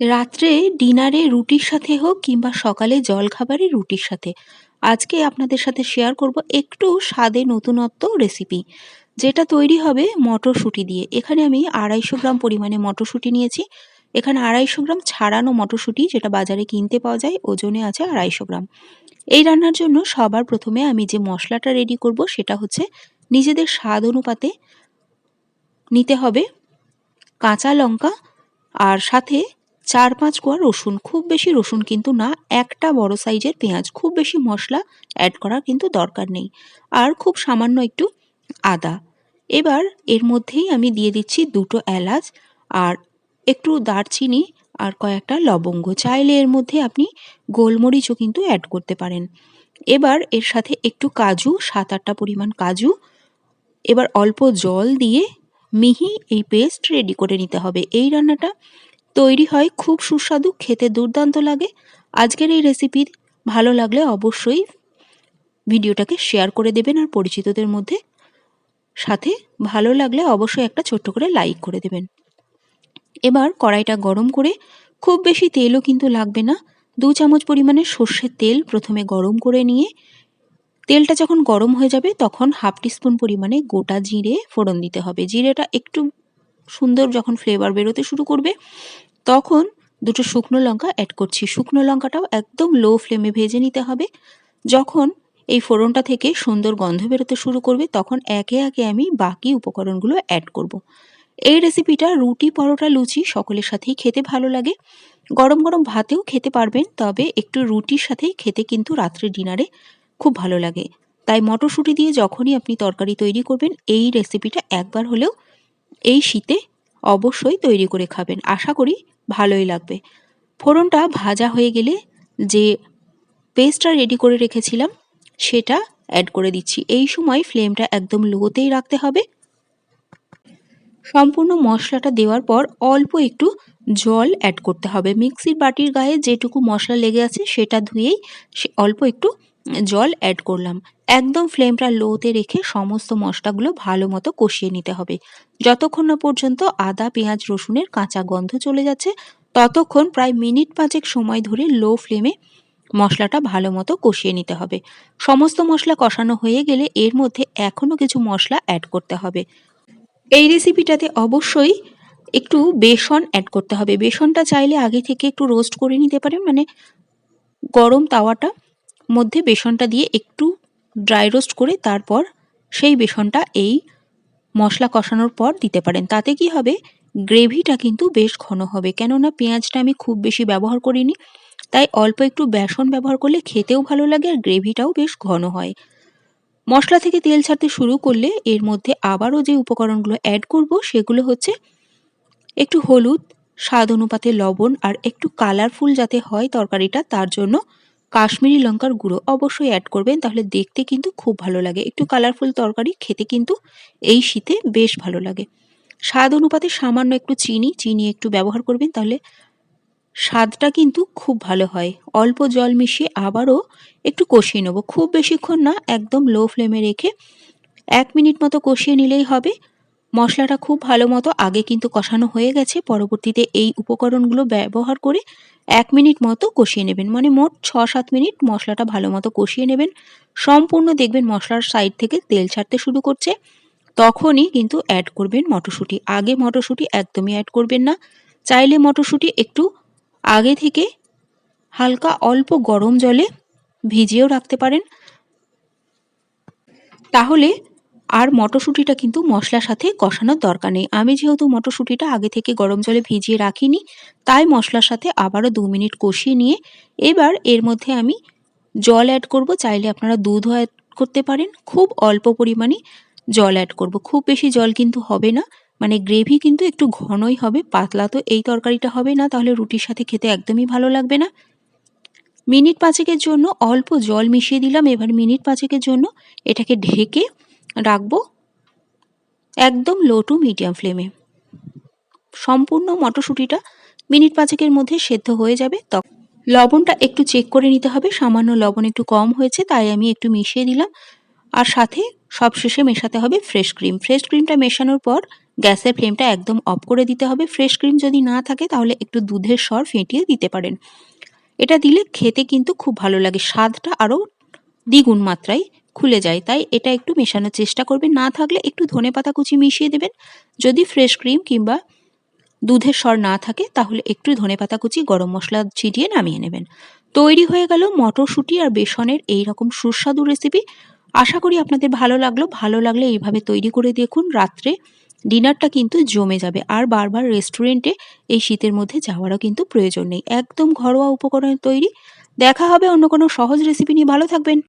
রাত্রে ডিনারে রুটির সাথে হোক কিংবা সকালে জলখাবারে রুটির সাথে। আজকে আপনাদের সাথে শেয়ার করব একটু স্বাদে নতুনত্ব রেসিপি যেটা তৈরি হবে মটরশুঁটি দিয়ে। এখানে আমি আড়াইশো গ্রাম পরিমাণে মটরশুঁটি নিয়েছি। এখানে আড়াইশো গ্রাম ছাড়ানো মটরশুঁটি যেটা বাজারে কিনতে পাওয়া যায়, ওজনে আছে আড়াইশো গ্রাম। এই রান্নার জন্য সবার প্রথমে আমি যে মশলাটা রেডি করব সেটা হচ্ছে নিজেদের স্বাদ অনুপাতে নিতে হবে কাঁচা লঙ্কা আর সাথে চার পাঁচ কোয়া রসুন, খুব বেশি রসুন কিন্তু না, একটা বড় সাইজের পেঁয়াজ, খুব বেশি মশলা অ্যাড করার কিন্তু দরকার নেই। আর খুব সামান্য একটু আদা। এবার এর মধ্যেই আমি দিয়ে দিচ্ছি দুটো এলাচ আর একটু দারচিনি আর কয়েকটা লবঙ্গ। চাইলে এর মধ্যে আপনি গোলমরিচও কিন্তু অ্যাড করতে পারেন। এবার এর সাথে একটু কাজু সাত আটটা পরিমাণ কাজু। এবার অল্প জল দিয়ে মিহি এই পেস্ট রেডি করে নিতে হবে। এই রান্নাটা তৈরি হয় খুব সুস্বাদু, খেতে দুর্দান্ত লাগে। আজকের এই রেসিপি ভালো লাগলে অবশ্যই ভিডিওটাকে শেয়ার করে দেবেন আর পরিচিতদের মধ্যে। সাথে ভালো লাগলে অবশ্যই একটা ছোট্ট করে লাইক করে দেবেন। এবার কড়াইটা গরম করে খুব বেশি তেলও কিন্তু লাগবে না। দু চামচ পরিমাণে সর্ষের তেল প্রথমে গরম করে নিয়ে, তেলটা যখন গরম হয়ে যাবে তখন হাফ টিস্পুন পরিমাণে গোটা জিরে ফোড়ন দিতে হবে। জিরেটা একটু সুন্দর যখন ফ্লেভার বেরোতে শুরু করবে, তখন দুটো শুকনো লঙ্কা অ্যাড করছি। শুকনো লঙ্কাটাও একদম লো ফ্লেমে ভেজে নিতে হবে। যখন এই ফোড়নটা থেকে সুন্দর গন্ধ বেরোতে শুরু করবে, তখন একে একে আমি বাকি উপকরণগুলো অ্যাড করব। এই রেসিপিটা রুটি, পরোটা, লুচি সকলের সাথেই খেতে ভালো লাগে। গরম গরম ভাতেও খেতে পারবেন, তবে একটু রুটির সাথেই খেতে কিন্তু রাত্রে ডিনারে খুব ভালো লাগে। তাই মটরশুঁটি দিয়ে যখনই আপনি তরকারি তৈরি করবেন, এই রেসিপিটা একবার হলেও এই শীতে অবশ্যই তৈরি করে খাবেন। আশা করি ভালোই লাগবে। ফোড়নটা ভাজা হয়ে গেলে যে পেস্টটা রেডি করে রেখেছিলাম, সেটা অ্যাড করে দিচ্ছি। এই সময় ফ্লেমটা একদম লোতেই রাখতে হবে। সম্পূর্ণ মশলাটা দেওয়ার পর অল্প একটু জল অ্যাড করতে হবে। মিক্সির বাটির গায়ে যেটুকু মশলা লেগে আছে, সেটা ধুয়েই অল্প একটু জল অ্যাড করলাম। একদম ফ্লেমটা লোতে রেখে সমস্ত মশলাগুলো ভালো মতো কষিয়ে নিতে হবে। যতক্ষণ না পর্যন্ত আদা, পেঁয়াজ, রসুনের কাঁচা গন্ধ চলে যাচ্ছে, ততক্ষণ প্রায় মিনিট পাঁচেক সময় ধরে লো ফ্লেমে মশলাটা ভালো মতো কষিয়ে নিতে হবে। সমস্ত মশলা কষানো হয়ে গেলে এর মধ্যে এখনও কিছু মশলা অ্যাড করতে হবে। এই রেসিপিটাতে অবশ্যই একটু বেসন অ্যাড করতে হবে। বেসনটা চাইলে আগে থেকে একটু রোস্ট করে নিতে পারেন। মানে গরম তাওয়াটা মধ্যে বেসনটা দিয়ে একটু ড্রাই রোস্ট করে তারপর সেই বেসনটা এই মশলা কষানোর পর দিতে পারেন। তাতে কি হবে? গ্রেভিটা কিন্তু বেশ ঘন হবে। কেননা পেঁয়াজটা আমি খুব বেশি ব্যবহার করিনি, তাই অল্প একটু বেসন ব্যবহার করলে খেতেও ভালো লাগে আর গ্রেভিটাও বেশ ঘন হয়। মশলা থেকে তেল ছাড়তে শুরু করলে এর মধ্যে আবারও যে উপকরণগুলো অ্যাড করব সেগুলো হচ্ছে একটু হলুদ, স্বাদ অনুপাতে লবণ আর একটু কালারফুল যাতে হয় তরকারিটা, তার জন্য কাশ্মীরি লঙ্কার গুঁড়ো অবশ্যই অ্যাড করবেন, তাহলে দেখতে কিন্তু খুব ভালো লাগে। একটু কালারফুল তরকারি, খেতে কিন্তু এই শীতে বেশ ভালো লাগে। স্বাদ অনুপাতে সামান্য একটু চিনি চিনি একটু ব্যবহার করবেন, তাহলে স্বাদটা কিন্তু খুব ভালো হয়। অল্প জল মিশিয়ে আবারও একটু কষিয়ে নেব। খুব বেশিক্ষণ না, একদম লো ফ্লেমে রেখে এক মিনিট মতো কষিয়ে নিলেই হবে। মশলাটা খুব ভালো মতো আগে কিন্তু কষানো হয়ে গেছে। পরবর্তীতে এই উপকরণগুলো ব্যবহার করে এক মিনিট মতো কষিয়ে নেবেন। মানে মোট ছ সাত মিনিট মশলাটা ভালো মতো কষিয়ে নেবেন। সম্পূর্ণ দেখবেন মশলার সাইড থেকে তেল ছাড়তে শুরু করছে। তখনই কিন্তু অ্যাড করবেন মটরশুঁটি। আগে মটরশুঁটি একদমই অ্যাড করবেন না। চাইলে মটরশুঁটি একটু আগে থেকে হালকা অল্প গরম জলে ভিজিয়েও রাখতে পারেন। তাহলে আর মটরশুঁটিটা কিন্তু মশলার সাথে কষানোর দরকার নেই। আমি যেহেতু মটরশুঁটিটা আগে থেকে গরম জলে ভিজিয়ে রাখিনি, তাই মশলার সাথে আবারও দু মিনিট কষিয়ে নিয়ে এবার এর মধ্যে আমি জল অ্যাড করব। চাইলে আপনারা দুধও অ্যাড করতে পারেন। খুব অল্প পরিমাণে জল অ্যাড করব। খুব বেশি জল কিন্তু হবে না। মানে গ্রেভি কিন্তু একটু ঘনই হবে, পাতলা তো এই তরকারিটা হবে না, তাহলে রুটির সাথে খেতে একদমই ভালো লাগবে না। মিনিট পাঁচেকের জন্য অল্প জল মিশিয়ে দিলাম। এবার মিনিট পাঁচেকের জন্য এটাকে ঢেকে রাখব একদম লো টু মিডিয়াম ফ্লেমে সম্পূর্ণ মটরশুঁটিটা মিনিট পাঁচেকের মধ্যে সেদ্ধ হয়ে যাবে। তখন লবণটা একটু চেক করে নিতে হবে, সামান্য লবণ একটু কম হয়েছে, তাই আমি একটু মিশিয়ে দিলাম। আর সাথে সব শেষে মেশাতে হবে ফ্রেশ ক্রিম ফ্রেশ ক্রিমটা মেশানোর পর গ্যাসের ফ্লেমটা একদম অফ করে দিতে হবে। ফ্রেশ ক্রিম যদি না থাকে, তাহলে একটু দুধের স্বর ফেটিয়ে দিতে পারেন। এটা দিলে খেতে কিন্তু খুব ভালো লাগে, স্বাদটা আরও দ্বিগুণ মাত্রায় খুলে যায়, তাই এটা একটু মেশানোর চেষ্টা করবেন। না থাকলে একটু ধনে পাতা কুচি মিশিয়ে দেবেন। যদি ফ্রেশ ক্রিম কিংবা দুধের স্বর না থাকে, তাহলে একটু ধনে পাতা কুচি, গরম মশলা ছিটিয়ে নামিয়ে নেবেন। তৈরি হয়ে গেল মটরশুঁটি আর বেসনের এই রকম সুস্বাদু রেসিপি আশা করি আপনাদের ভালো লাগল। ভালো লাগলে এইভাবে তৈরি করে দেখুন। রাত্রে ডিনারটা কিন্তু জমে যাবে। আর বারবার রেস্টুরেন্টে এই শীতের মধ্যে যাওয়ারও কিন্তু প্রয়োজন নেই। একদম ঘরোয়া উপকরণে তৈরি। দেখা হবে অন্য কোনো সহজ রেসিপি নিয়ে। ভালো থাকবেন।